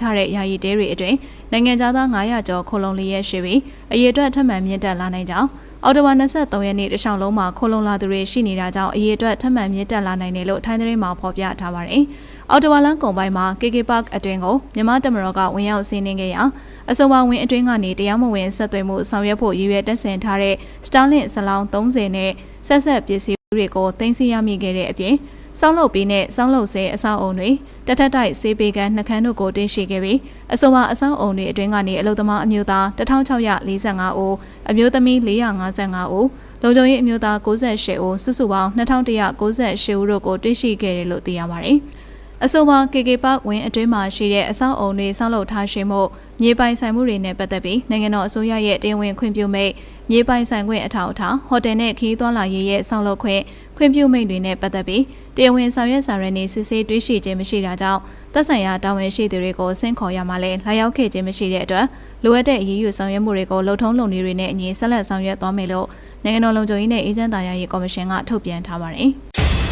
ထားတဲ့ယာယီတဲတွေအတွင်းနိုင်ငံသား900ကျော်ခိုလုံလျက်ရှိပြီးအရေးအတွက်ထပ်မံမြင့်တက်လာနိုင်ကြောင်းအော်တိုဘာ23ရက်နေ့တခြားလုံးမှာခိုလုံလာသူတွေရှိနေတာကြောင့်အရေးအတွက်ထပ်မံမြင့်တက်လာနိုင်တယ်လို့ထိုင်းသတင်းမှာဖော်ပြထားပါတယ်။အော်တိုဘာလကုန်ပိုင်းမှာ KK Park အတွင်းကိုမြန်မာတမတော်ကဝင်ရောက်စီးနင်းခဲ့ရာအဆိုပါဝင်အတွင်းကနေတရားမဝင်ဆက်သွယ်မှုဆောင်ရွက်ဖို့ရည်ရွယ်တက်ဆင်ထားတဲ့ Starlink စလောင်း30နဲ့ဆက်ဆက်ပစ္စည်းတွေကိုတင်စီရမိခဲ့တဲ့အပြင် စောင်းလုပ်ပြီးနဲ့စောင်းလုပ်ဆဲအဆောက်အုံတွေတထက်တိုက်စေးပေကန်နှခမ်းတို့ကိုတင်ရှိခဲ့ပြီးအဆိုပါအဆောက်အုံတွေအတွင်းကနေအလုသမားအမျိုးသား1645ဦးအမျိုးသမီး455ဦးလုံခြုံရေးအမျိုးသား68ဦးစုစုပေါင်း2198ဦးတို့ကိုတွေ့ရှိခဲ့တယ်လို့သိရပါတယ်။ အဆိုပါ KK Park ဝင်းအတွင်းမှာရှိတဲ့အဆောက်အုံတွေဆောက်လုပ်ထားရှိမှုမြေပိုင်ဆိုင်မှုတွေနဲ့ပတ်သက်ပြီးနိုင်ငံတော်အစိုးရရဲ့တင်ဝင်ခွင့်ပြုမိတ်မြေပိုင်ဆိုင်ခွင့်အထောက်အထားဟိုတယ်နဲ့ခီးသွွာလာရေးရဲ့ဆောက်လုပ်ခွင့်ခွင့်ပြုမိတ်တွေနဲ့ပတ်သက်ပြီးတရားဝင်ဆောင်ရွက်စာရနေစစ်ဆေးတွေ့ရှိခြင်းမရှိတာကြောင့်သက်ဆိုင်ရာတာဝန်ရှိသူတွေကိုဆင့်ခေါ်ရမှလည်းလာရောက်ခဲ့ခြင်းမရှိတဲ့အတွက်လိုအပ်တဲ့အရေးယူဆောင်ရွက်မှုတွေကိုလုံထုံးလုံနည်းတွေနဲ့အညီဆက်လက်ဆောင်ရွက်သွားမယ်လို့နိုင်ငံတော်လုံခြုံရေးနဲ့အေဂျင့်တာယာရေးကော်မရှင်ကထုတ်ပြန်ထားပါတယ်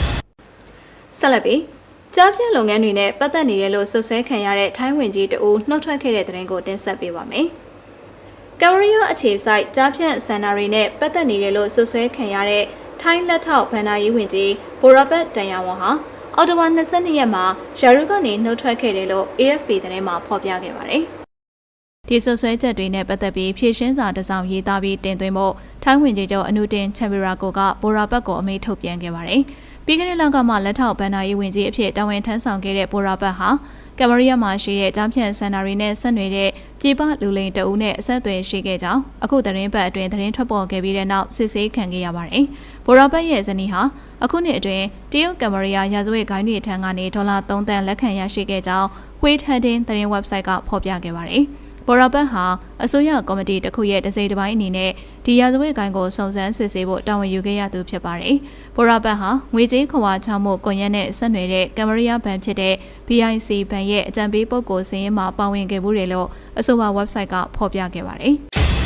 ။ဆက်လက်ပြီး ကြားဖြတ်လုပ်ငန်းတွေနဲ့ပတ်သက်နေတယ်လို့ဆွဆွဲခံရတဲ့ထိုင်းဝင်ကြီးတဦးနှုတ်ထွက်ခဲ့တဲ့သတင်းကိုတင်ဆက်ပေးပါမယ်။ကမ်ဘရီးယားအခြေစိုက်ကြားဖြတ်စင်တာတွေနဲ့ပတ်သက်နေတယ်လို့ဆွဆွဲခံရတဲ့ထိုင်းလက်ထောက်ဗန်နာရေးဝင်ကြီးဘိုရဘတ်တန်ယဝန်ဟာအော်တိုဘာ22ရက်မှာယာရုကနေနှုတ်ထွက်ခဲ့တယ်လို့ AFP သတင်းမှာဖော်ပြခဲ့ပါတယ်။ဒီဆွဆွဲချက်တွေနဲ့ပတ်သက်ပြီးဖြည့်ရှင်းစာတစ်စောင်ရေးသားပြီးတင်သွင်းဖို့ထိုင်းဝင်ကြီးချုပ်အနုတင်ချန်ပီရာကိုကဘိုရာဘတ်ကိုအမိန့်ထုတ်ပြန်ခဲ့ပါတယ်။ ပြီးခဲ့တဲ့လကမှလက်ထောက်ဗန်နာရေးဝင်ကြီးအဖြစ်တာဝန်ထမ်းဆောင်ခဲ့တဲ့ဘိုရာဘတ်ဟာကမ်ဘရီးယားမှာရှိတဲ့ကြားဖြန့်စင်တာတွေနဲ့ဆက်နွယ်တဲ့ပြည်ပလူလိန်တအုပ်နဲ့အဆက်အသွယ်ရှိခဲ့ကြောင်းအခုသတင်းပတ်အတွင်းသတင်းထွက်ပေါ်ခဲ့ပြီးတဲ့နောက်စစ်ဆေးခံခဲ့ရပါတယ်။ဘိုရာဘတ်ရဲ့ဇနီးဟာအခုနှစ်အတွင်းတရုတ်ကမ်ဘရီးယားရာဇဝတ်ဂိုင်းတွေထံကနေဒေါ်လာ3သန်းလက်ခံရရှိခဲ့ကြောင်း Wait Heading သတင်း website ကဖော်ပြခဲ့ပါတယ်။ ဘော်ရာဘတ်ဟာအစိုးရကော်မတီတစ်ခုရဲ့တစိမ့်တစ်ပိုင်းအနေနဲ့ဒီရာဇဝတ်ကိုင်းကိုစုံစမ်းစစ်ဆေးဖို့တာဝန်ယူခဲ့ရသူဖြစ်ပါတယ်။ဘော်ရာဘတ်ဟာငွေကြေးခွန်အားချမှုကွန်ရက်နဲ့ဆက်နွယ်တဲ့ကမ်မရီးယားဘဏ်ဖြစ်တဲ့ BIC ဘဏ်ရဲ့အကြံပေးပုဂ္ဂိုလ်စင်းရင်မှာပါဝင်ခဲ့မှုတွေလို့အဆိုပါ website ကဖော်ပြခဲ့ပါတယ်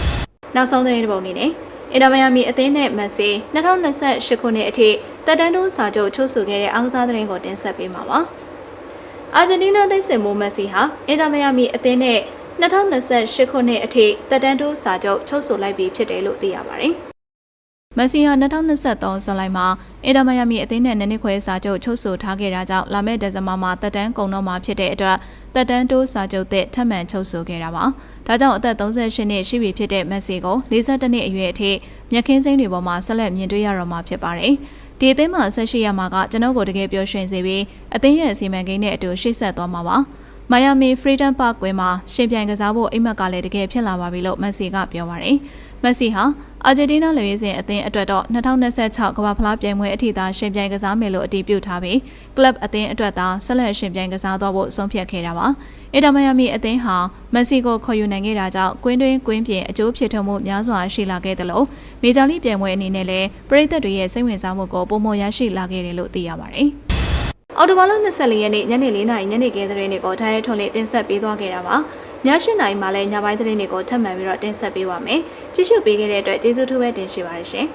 ။နောက်ဆုံးသတင်းတစ်ပုဒ်အနေနဲ့အင်တာမယာမီအသင်းနဲ့မက်ဆီ2028ခုနှစ်အထိတက်တန်းတိုးစာချုပ်ချုပ်ဆိုခဲ့တဲ့အားကစားသတင်းကိုတင်ဆက်ပေးမှာပါ။အာဂျင်တီးနားလက်ဆင်မိုမက်ဆီဟာအင်တာမယာမီအသင်းနဲ့ 2028ခုနှစ်အထိတက်တန်းတိုးစာချုပ်ချုပ်ဆိုလိုက်ပြီးဖြစ်တယ်လို့သိရပါတယ်။မက်ဆီဟာ2023ဇွန်လမှာအင်တာမယာမီအသင်းနဲ့နည်းနည်းခွဲစာချုပ်ချုပ်ဆိုထားခဲ့တာကြောင့်လာမယ့်ဒီဇင်ဘာမှာတက်တန်းကုန်တော့မှာဖြစ်တဲ့အတွက်တက်တန်းတိုးစာချုပ်သစ်ထပ်မံချုပ်ဆိုခဲ့တာပါ။ဒါကြောင့်အသက်38နှစ်ရှိပြီဖြစ်တဲ့မက်ဆီကို52နှစ်အရွယ်အထိမြက်ခင်းစိမ်းတွေပေါ်မှာဆက်လက်မြင်တွေ့ရတော့မှာဖြစ်ပါတယ်။ဒီအသင်းမှာဆက်ရှိရမှာကကျွန်တော်ကိုတကယ်ပျော်ရွှင်စေပြီးအသင်းရဲ့အစီအမံကိန်းနဲ့အတူရှေ့ဆက်သွားမှာပါ။ မိုင်ယာမီ Freedom Park ကွင်းမှာရှင်ပြိုင်ကစားဖို့အိမ်မက်ကလည်းတကယ်ဖြစ်လာပါပြီလို့မက်ဆီကပြောပါတယ်။မက်ဆီဟာအာဂျင်တီးနားလူရေးစဉ်အသင်းအတွက်တော့2026ကမ္ဘာဖလားပြိုင်ပွဲအထိသာရှင်ပြိုင်ကစားမယ်လို့အတည်ပြုထားပြီးကလပ်အသင်းအတွက်သာဆက်လက်ရှင်ပြိုင်ကစားသွားဖို့ဆုံးဖြတ်ခဲ့တာပါ။အင်တာမိုင်ယာမီအသင်းဟာမက်ဆီကိုခေါ်ယူနိုင်ခဲ့တာကြောင့်ကွင်းတွင်းကွင်းပြင်အကျိုးဖြစ်ထွန်းမှုများစွာရှိလာခဲ့တယ်လို့မေဂျာလိပြိုင်ပွဲအနေနဲ့လည်းပရိသတ်တွေရဲ့စိတ်ဝင်စားမှုကိုပုံမရရှိလာခဲ့တယ်လို့သိရပါတယ်။ အော်တိုဘာလ24ရက်နေ့ညနေ4နာရီညနေခင်းသတင်းတွေကိုထားရဲထွန်လေးတင်ဆက်ပေးသွားခဲ့တာပါည7နာရီမှာလည်းညပိုင်းသတင်းတွေကိုထပ်မံပြီးတော့တင်ဆက်ပေးပါမယ်ကြည့်ရှုပေးခဲ့တဲ့အတွက်ကျေးဇူးထူးပဲတင်ရှိပါတယ်ရှင်